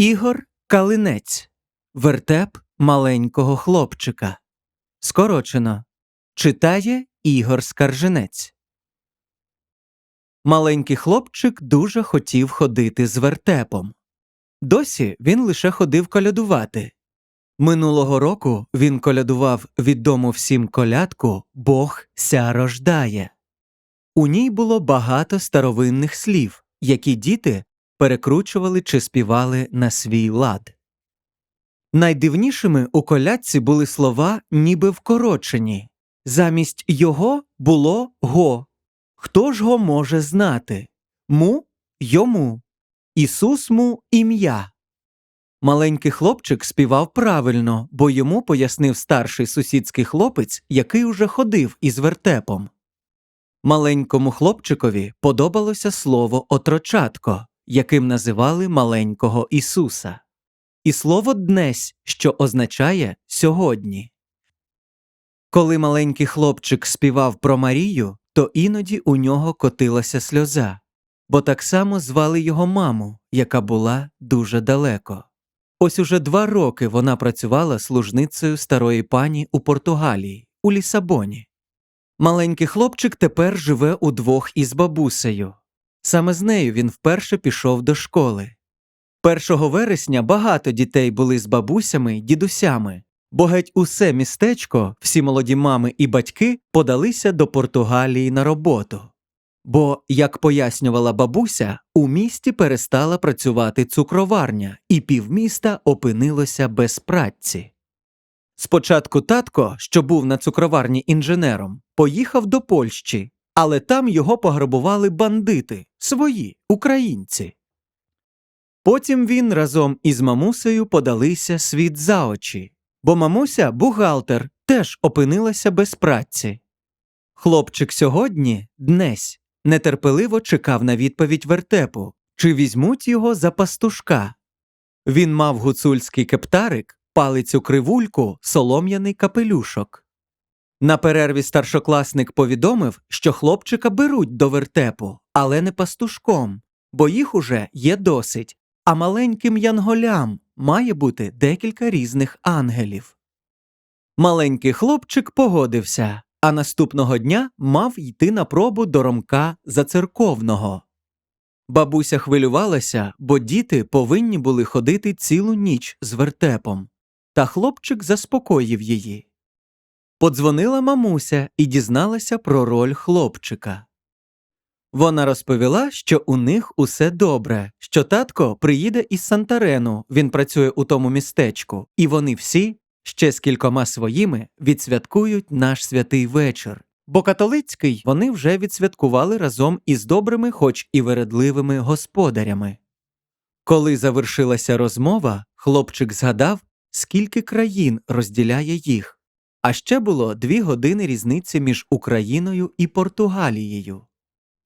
Ігор Калинець. Вертеп маленького хлопчика. Скорочено. Читає Ігор Скарженець. Маленький хлопчик дуже хотів ходити з вертепом. Досі він лише ходив колядувати. Минулого року він колядував відому всім колядку Бог ся рождає. У ній було багато старовинних слів, які діти перекручували чи співали на свій лад. Найдивнішими у колядці були слова ніби вкорочені. Замість його було го. Хто ж го може знати? Му йому. Ісус му ім'я. Маленький хлопчик співав правильно, бо йому пояснив старший сусідський хлопець, який уже ходив із вертепом. Маленькому хлопчикові подобалося слово отрочатко, яким називали маленького Ісуса, і слово днесь, що означає сьогодні. Коли маленький хлопчик співав про Марію, то іноді у нього котилася сльоза, бо так само звали його маму, яка була дуже далеко. Ось уже два роки вона працювала служницею старої пані у Португалії, у Лісабоні. Маленький хлопчик тепер живе удвох із бабусею. Саме з нею він вперше пішов до школи. 1 вересня багато дітей були з бабусями дідусями, бо геть усе містечко, всі молоді мами і батьки подалися до Португалії на роботу. Бо, як пояснювала бабуся, у місті перестала працювати цукроварня, і півміста опинилося без праці. Спочатку татко, що був на цукроварні інженером, поїхав до Польщі, але там його пограбували бандити, свої, українці. Потім він разом із мамусею подалися світ за очі, бо мамуся, бухгалтер, теж опинилася без праці. Хлопчик сьогодні, днесь, нетерпеливо чекав на відповідь вертепу, чи візьмуть його за пастушка. Він мав гуцульський кептарик, палицю кривульку, солом'яний капелюшок. На перерві старшокласник повідомив, що хлопчика беруть до вертепу, але не пастушком, бо їх уже є досить, а маленьким янголям має бути декілька різних ангелів. Маленький хлопчик погодився, а наступного дня мав йти на пробу до Ромка за церковного. Бабуся хвилювалася, бо діти повинні були ходити цілу ніч з вертепом, та хлопчик заспокоїв її. Подзвонила мамуся і дізналася про роль хлопчика. Вона розповіла, що у них усе добре, що татко приїде із Сантарену, він працює у тому містечку, і вони всі ще з кількома своїми відсвяткують наш святий вечір. Бо католицький вони вже відсвяткували разом із добрими, хоч і вередливими господарями. Коли завершилася розмова, хлопчик згадав, скільки країн розділяє їх, а ще було дві години різниці між Україною і Португалією.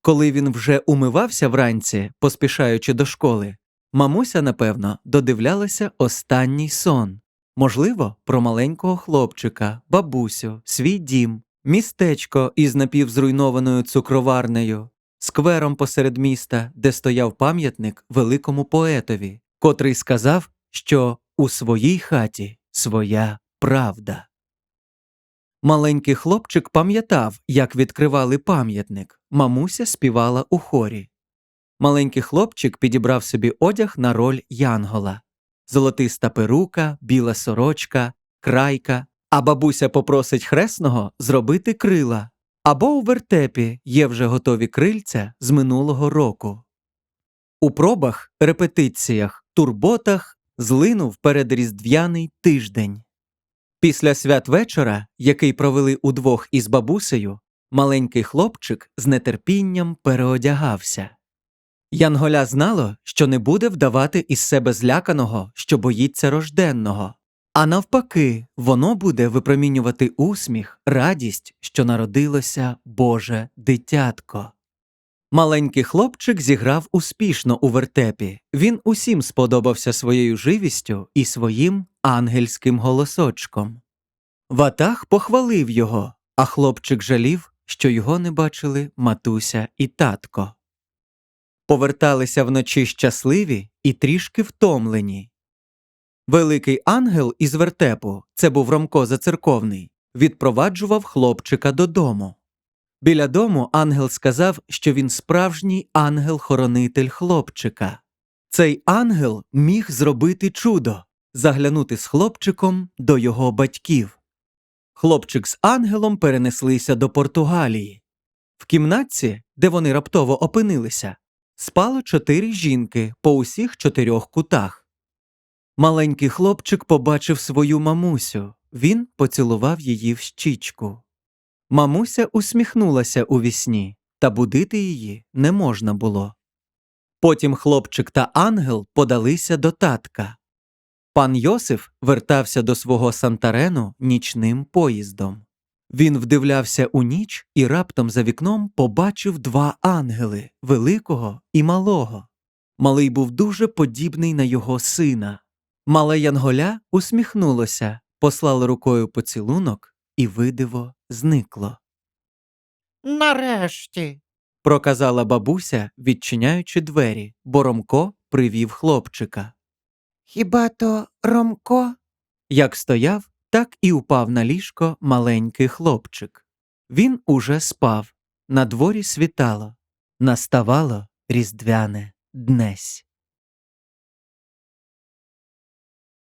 Коли він вже умивався вранці, поспішаючи до школи, мамуся, напевно, додивлялася останній сон можливо, про маленького хлопчика, бабусю, свій дім, містечко із напівзруйнованою цукроварнею, сквером посеред міста, де стояв пам'ятник великому поетові, котрий сказав, що у своїй хаті своя правда. Маленький хлопчик пам'ятав, як відкривали пам'ятник, мамуся співала у хорі. Маленький хлопчик підібрав собі одяг на роль янгола золотиста перука, біла сорочка, крайка, а бабуся попросить хресного зробити крила. Або у вертепі є вже готові крильця з минулого року. У пробах, репетиціях, турботах злинув передріздв'яний тиждень. Після святвечора, який провели удвох із бабусею, маленький хлопчик з нетерпінням переодягався. Янголя знало, що не буде вдавати із себе зляканого, що боїться рожденного, а навпаки, воно буде випромінювати усміх, радість, що народилося Боже дитятко. Маленький хлопчик зіграв успішно у вертепі. Він усім сподобався своєю живістю і своїм ангельським голосочком. Ватах похвалив його, а хлопчик жалів, що його не бачили матуся і татко. Поверталися вночі щасливі і трішки втомлені. Великий ангел із вертепу, це був Ромко Зацерковний, відпроваджував хлопчика додому. Біля дому ангел сказав, що він справжній ангел-хоронитель хлопчика. Цей ангел міг зробити чудо заглянути з хлопчиком до його батьків. Хлопчик з ангелом перенеслися до Португалії. В кімнатці, де вони раптово опинилися, спало чотири жінки по усіх чотирьох кутах. Маленький хлопчик побачив свою мамусю. Він поцілував її в щічку. Мамуся усміхнулася у вісні, та будити її не можна було. Потім хлопчик та ангел подалися до татка. Пан Йосиф вертався до свого Сантарену нічним поїздом. Він вдивлявся у ніч і раптом за вікном побачив два ангели великого і малого. Малий був дуже подібний на його сина. Мале Янголя усміхнулося, послало рукою поцілунок, і видиво зникло. Нарешті. Проказала бабуся, відчиняючи двері, бо Ромко привів хлопчика. Хіба то Ромко? Як стояв, так і упав на ліжко маленький хлопчик. Він уже спав, на дворі світало, наставало різдвяне днесь.